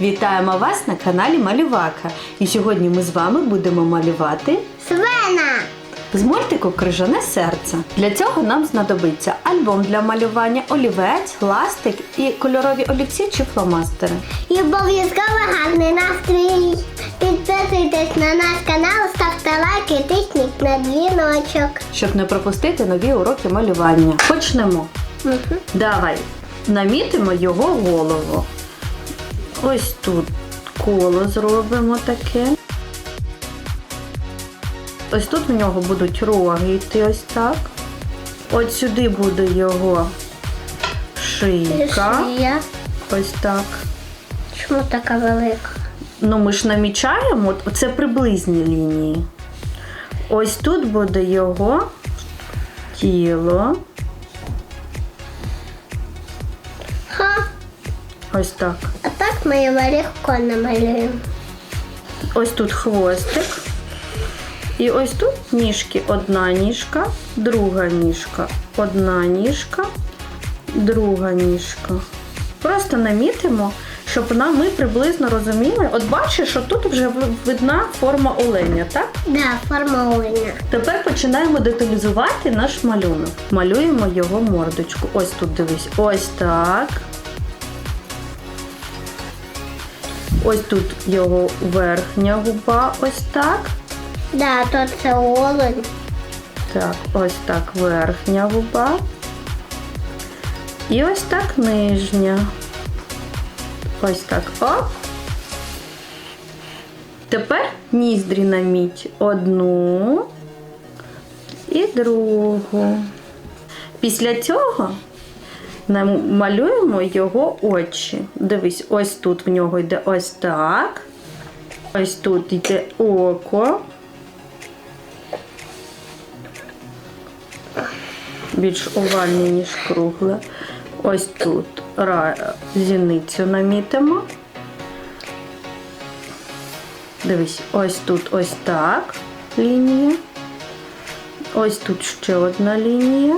Вітаємо вас на каналі Малювака. І сьогодні ми з вами будемо малювати Свена! з мультику Крижане серце. Для цього нам знадобиться альбом для малювання, олівець, ластик і кольорові олівці чи фломастери. І обов'язково гарний настрій. Підписуйтесь на наш канал, ставте лайки, тисніть на дзвіночок. Щоб не пропустити нові уроки малювання. Почнемо. Мгм. Давай намітимо його голову. Ось тут коло зробимо таке. Ось тут в нього будуть роги йти ось так. От сюди буде його шийка. Шия. Ось так. Чому така велика? Ну ми ж намічаємо, це приблизні лінії. Ось тут буде його тіло. Ха! Ось так. Так ми його легко намалюємо. Ось тут хвостик. І ось тут ніжки. Одна ніжка, друга ніжка, одна ніжка, друга ніжка. Просто намітимо, щоб нам ми приблизно розуміли. От бачиш, що тут вже видна форма оленя, так? Да, форма оленя. Тепер починаємо деталізувати наш малюнок. Малюємо його мордочку. Ось тут дивись. Ось так. Ось тут його верхня губа, ось так. Да, то це олень. Так, ось так верхня губа. І ось так нижня. Ось так. Оп. Тепер ніздрі наміть одну і другу. Після цього намалюємо його очі. Дивись, ось тут в нього йде ось так. Ось тут йде око. більш овальне, ніж кругле. Ось тут зіницю намітимо. Дивись, ось тут ось так лінія. Ось тут ще одна лінія.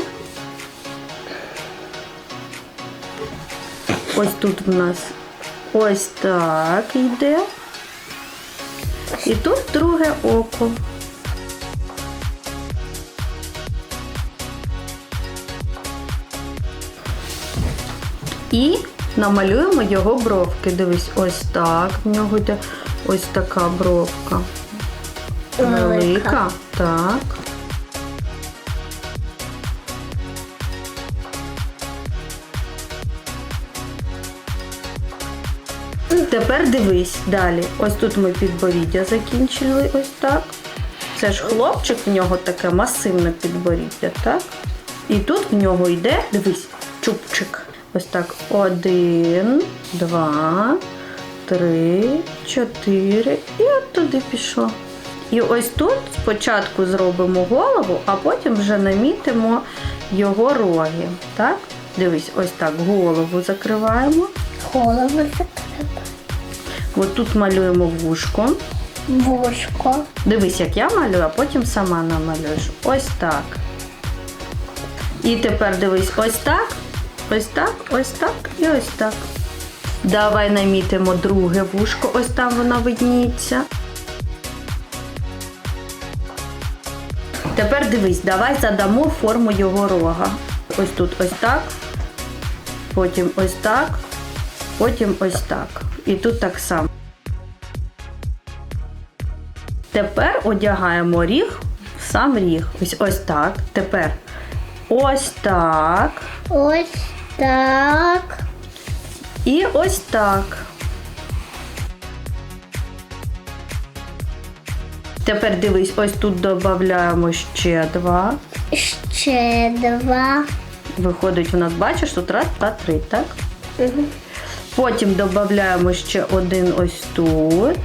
Ось тут в нас ось так йде. І тут друге око. І намалюємо його бровки. Дивись, ось так. В нього йде ось така бровка. Велика. Велика. Так. Тепер дивись далі. Ось тут ми підборіддя закінчили ось так. Це ж хлопчик, в нього таке масивне підборіддя, так? І тут в нього йде, дивись, чубчик. Ось так. Один, два, три, чотири. І от туди пішло. І ось тут спочатку зробимо голову, а потім вже намітимо його роги. Так? Дивись, ось так голову закриваємо. Голову закрила. От тут малюємо вушко. Вушко. Дивись, як я малюю, а потім сама намалюєш. Ось так. І тепер дивись, ось так, ось так, ось так і ось так. Давай намітимо друге вушко, ось там воно видніється. Тепер дивись, давай задамо форму його рога. Ось тут ось так, потім ось так, потім ось так. І тут так само. Тепер одягаємо ріг в сам ріг. Ось ось так. Тепер ось так. Ось так. І ось так. Тепер дивись, ось тут додаємо ще два. Ще два. Виходить, у нас, бачиш, тут раз, два, три, так? Мгм. Потім додаємо ще один ось тут.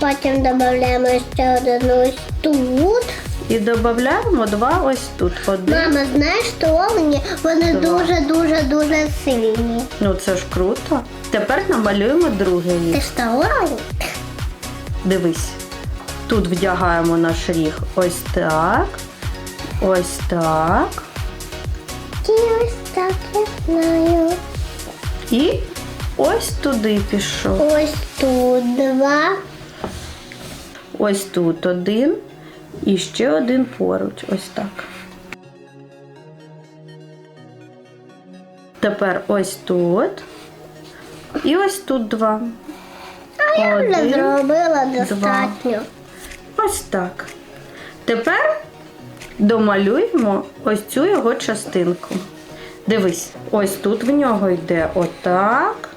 Потім додаємо ще один ось тут. І додаємо два ось тут. Один. Мама, знаєш, що олені, вони дуже-дуже дуже сильні. Ну це ж круто. Тепер намалюємо другий ріг. та олень? Дивись. Тут вдягаємо наш ріг ось так. Ось так. І ось так я знаю. І ось туди пішов. Ось тут два. Ось тут один і ще один поруч. Ось так. Тепер ось тут. І ось тут два. А Я вже зробила достатньо. Ось так. Тепер домалюємо ось цю його частинку. Дивись, ось тут в нього йде отак.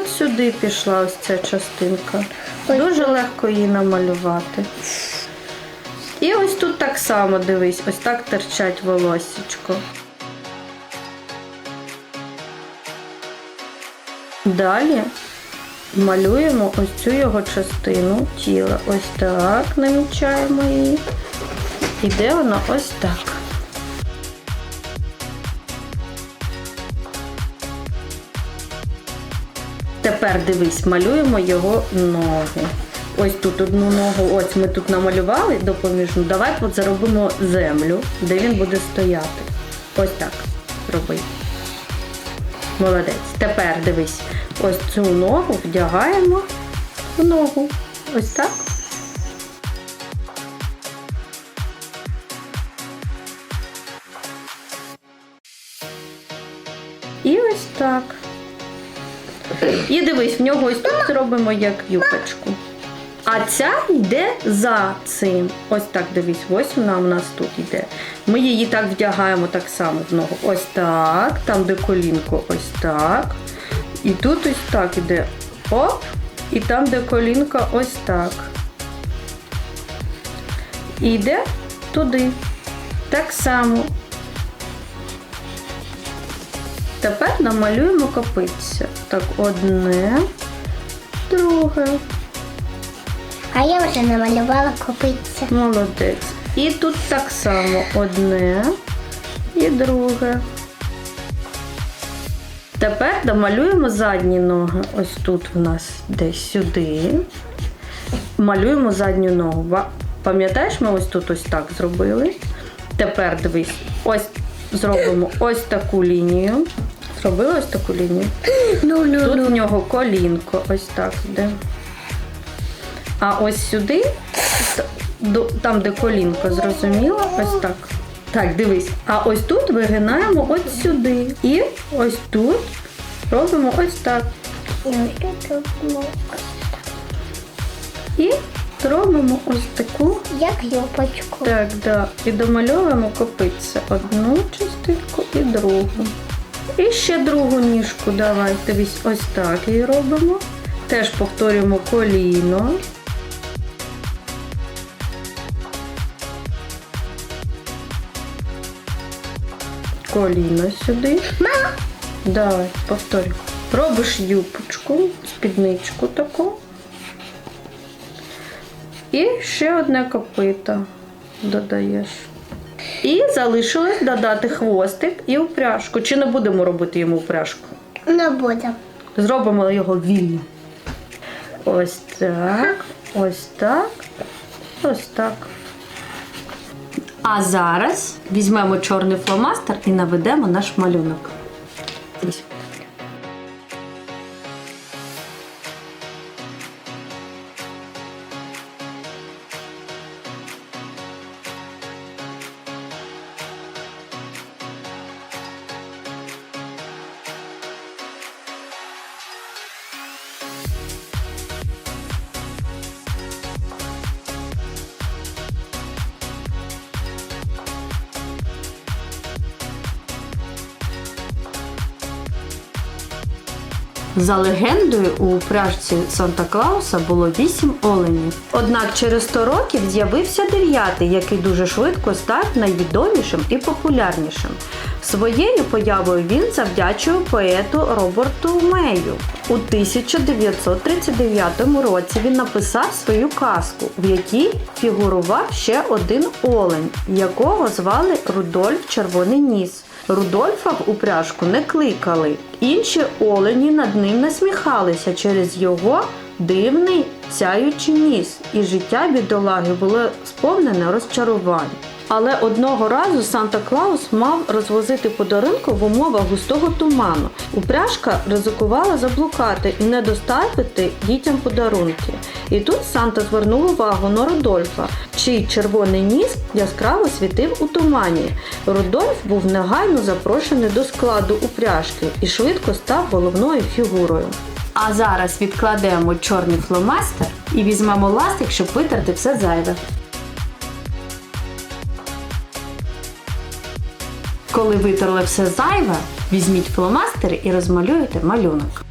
От сюди пішла ось ця частинка. Дуже легко її намалювати. І ось тут так само дивись, ось так терчать волосічко. Далі малюємо ось цю його частину тіла. Ось так намічаємо її. Іде вона ось так. Тепер дивись, малюємо його ноги. Ось тут одну ногу, ось ми тут намалювали допоміжну. Давай заробимо землю, де він буде стояти. Ось так роби. Молодець. Тепер дивись, ось цю ногу вдягаємо в ногу. Ось так. І ось так. І дивись, в нього ось тут зробимо як юбочку. А ця йде за цим. Ось так дивись, ось вона у нас тут йде. Ми її так вдягаємо так само в ногу. Ось так, там де колінко, ось так. І тут ось так іде. Оп. І там, де колінка, ось так. І йде туди. Так само. Тепер намалюємо копитця. Так, одне, друге. А я вже намалювала копитця. Молодець. І тут так само одне і друге. Тепер домалюємо задні ноги. Ось тут в нас десь сюди. Малюємо задню ногу. Пам'ятаєш, ми ось тут ось так зробили. Тепер дивись, ось зробимо ось таку лінію. Зробили ось таку лінію. Ну, ну, Тут в нього колінко ось так йде. А ось сюди, там, де колінко, зрозуміло? Ось так. Так, дивись. А ось тут вигинаємо ось сюди. І ось тут робимо ось так. І ось тут робимо І робимо ось таку. як юбочку. Так, да. І домальовуємо копитця. Одну частинку і другу. І ще другу ніжку давай. Дивись, ось так її робимо. Теж повторюємо коліно. Коліно сюди. Мама, Давай, повторюй. Робиш юбочку, спідничку таку. І ще одне копито додаєш. І залишилось додати хвостик і упряжку. Чи не будемо робити йому упряжку? не буде. Зробимо його вільно. Ось так, ось так, ось так. А зараз візьмемо чорний фломастер і наведемо наш малюнок. За легендою, у упряжці Санта Клауса було вісім оленів. Однак через 100 років з'явився дев'ятий, який дуже швидко став найвідомішим і популярнішим. Своєю появою він завдячує поету Роберту Мею. У 1939 році він написав свою казку, в якій фігурував ще один олень, якого звали Рудольф Червоний Ніс. Рудольфа в упряжку не кликали. Інші олені над ним насміхалися через його дивний сяючий ніс, і життя бідолаги було сповнене розчарувань. Але одного разу Санта Клаус мав розвозити подарунки в умовах густого туману. Упряжка ризикувала заблукати і не доставити дітям подарунки. І тут Санта звернув увагу на Рудольфа, чий червоний ніс яскраво світив у тумані. Рудольф був негайно запрошений до складу упряжки і швидко став головною фігурою. А зараз відкладемо чорний фломастер і візьмемо ластик, щоб витерти все зайве. Коли витерли все зайве, візьміть фломастер і розмалюйте малюнок.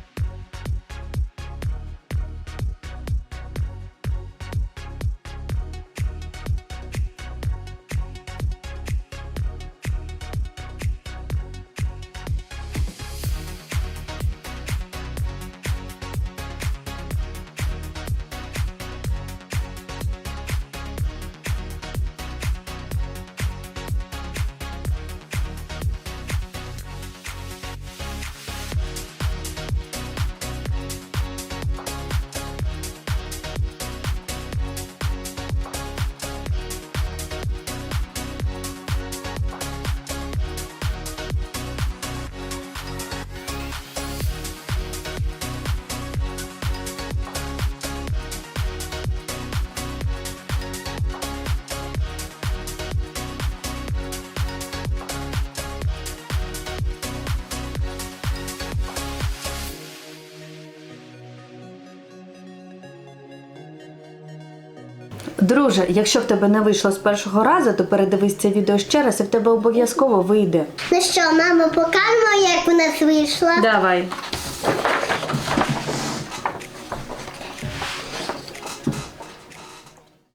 Друже, якщо в тебе не вийшло з першого разу, то передивись це відео ще раз і в тебе обов'язково вийде. Ну що, мамо, покажемо, як у нас вийшло? Давай.